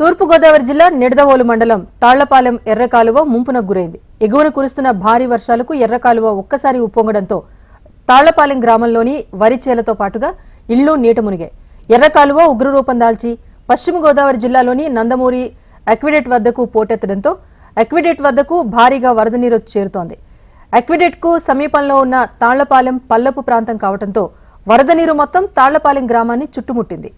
తూర్పుగోదావరి జిల్లా నిడదవోలు మండలం తాళ్ళపాలెం ఎర్రకాలువ ముంపునకు గురైంది. ఎగువన కురుస్తున్న భారీ వర్షాలకు ఎర్రకాలువ ఒక్కసారి ఉప్పొంగడంతో తాళ్ళపాలెం గ్రామంలోని వరి చేలతో పాటుగా ఇళ్ళు నీట మునిగాయి. ఎర్రకాలువ ఉగ్రరూపం దాల్చి పశ్చిమ గోదావరి జిల్లాలోని నందమూరి అక్విడేట్ వద్దకు పోటెత్తడంతో అక్విడేట్ వద్దకు భారీగా వరద నీరు చేరుతోంది. అక్విడేట్కు సమీపంలో ఉన్న తాళ్ళపాలెం పల్లపు ప్రాంతం కావడంతో వరద నీరు మొత్తం తాళ్ళపాలెం గ్రామాన్ని చుట్టుముట్టింది.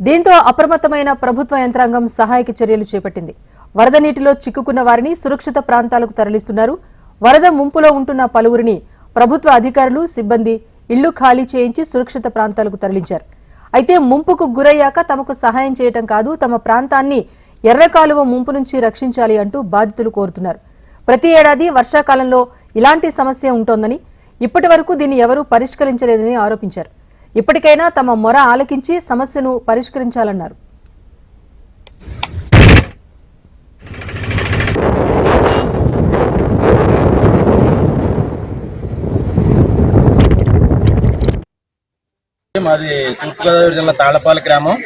దీంతో అప్రమత్తమైన ప్రభుత్వ యంత్రాంగం సహాయక చర్యలు చేపట్టింది. వరద నీటిలో చిక్కుకున్న వారిని సురక్షిత ప్రాంతాలకు తరలిస్తున్నారు. వరద ముంపులో ఉంటున్న పలువురిని ప్రభుత్వ అధికారులు సిబ్బంది ఇళ్ళు ఖాళీ చేయించి సురక్షిత ప్రాంతాలకు తరలించారు. అయితే ముంపుకు గురయ్యాక తమకు సహాయం చేయటం కాదు తమ ప్రాంతాన్ని ఎర్రకాలువ ముంపు నుంచి రక్షించాలి అంటూ బాధితులు కోరుతున్నారు. ప్రతి ఏడాది వర్షాకాలంలో ఇలాంటి సమస్య ఉంటోందని ఇప్పటి వరకు దీన్ని ఎవరూ పరిష్కరించలేదని ఆరోపించారు. ఇప్పటికైనా తమ మొర ఆలకించి సమస్యను పరిష్కరించాలన్నారు. మాది తూర్పుగోదావరి జిల్లా తాళ్ళపాల గ్రామం.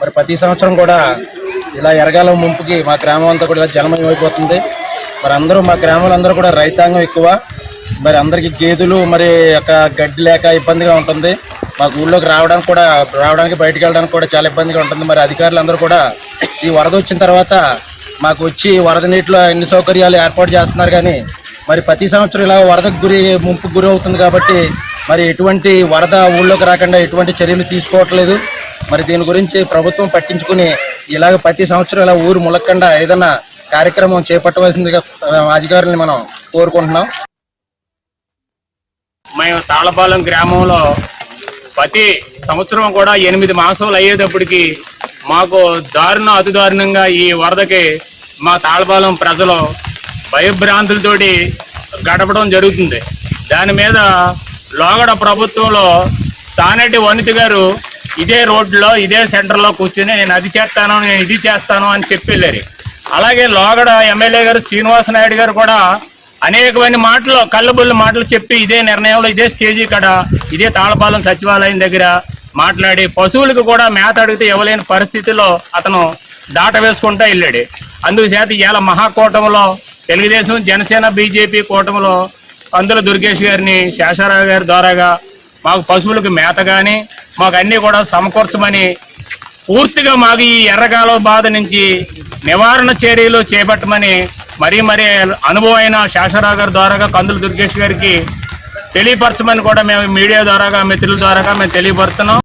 మరి ప్రతి సంవత్సరం కూడా ఇలా ఎరగాల ముంపుకి మా గ్రామం అంతా కూడా ఇలా జలమయం అయిపోతుంది. మరి అందరూ మా గ్రామంలో అందరూ కూడా రైతాంగం ఎక్కువ. మరి అందరికీ గేదెలు మరి యొక్క గడ్డి లేక ఇబ్బందిగా ఉంటుంది. మాకు ఊళ్ళోకి రావడానికి కూడా రావడానికి బయటికి వెళ్ళడానికి కూడా చాలా ఇబ్బందిగా ఉంటుంది. మరి అధికారులు అందరూ కూడా ఈ వరద వచ్చిన తర్వాత మాకు వచ్చి వరద నీటిలో అన్ని సౌకర్యాలు ఏర్పాటు చేస్తున్నారు కానీ మరి ప్రతి సంవత్సరం ఇలా వరదకు గురి ముంపు గురి అవుతుంది కాబట్టి మరి ఎటువంటి వరద ఊళ్ళోకి రాకుండా ఎటువంటి చర్యలు తీసుకోవట్లేదు. మరి దీని గురించి ప్రభుత్వం పట్టించుకుని ఇలాగ ప్రతి సంవత్సరం ఇలా ఊరు ములక్కుండా ఏదైనా కార్యక్రమం చేపట్టవలసిందిగా అధికారుల్ని మనం కోరుకుంటున్నాం. మేము తాళపాలెం గ్రామంలో ప్రతి సంవత్సరం కూడా ఎనిమిది మాసాలు అయ్యేటప్పటికి మాకు దారుణ అతి దారుణంగా ఈ వరదకి మా తాళపాలెం ప్రజలు భయభ్రాంతులతోటి గడపడం జరుగుతుంది. దాని మీద లోగడ ప్రభుత్వంలో తానేటి వనిత గారు ఇదే రోడ్లో ఇదే సెంటర్లో కూర్చుని నేను అది చేస్తాను నేను ఇది చేస్తాను అని చెప్పి వెళ్ళారు. అలాగే లోగడ ఎమ్మెల్యే గారు శ్రీనివాస నాయుడు గారు కూడా అనేకమైన మాటలు కళ్ళబుల్ల మాటలు చెప్పి ఇదే నిర్ణయంలో ఇదే స్టేజీ కాడ ఇదే తాళపాలెం సచివాలయం దగ్గర మాట్లాడి పశువులకు కూడా మేత అడిగితే ఇవ్వలేని పరిస్థితిలో అతను దాట వేసుకుంటా వెళ్ళాడు. అందుచేత చేత ఇవాళ మహాకూటమిలో తెలుగుదేశం జనసేన బీజేపీ కూటమిలో అందుల దుర్గేష్ గారిని శేషారావు గారి ద్వారాగా మాకు పశువులకు మేత కానీ మాకు అన్నీ కూడా సమకూర్చమని పూర్తిగా మాకు ఈ ఎర్రకాలం బాధ నుంచి నివారణ చర్యలు చేపట్టమని మరీ మరీ అనుభవమైన శాసరావు గారి ద్వారాగా కందుల దుర్గేష్ గారికి తెలియపరచమని కూడా మేము మీడియా ద్వారాగా మిత్రుల ద్వారాగా మేము తెలియపరుతున్నాం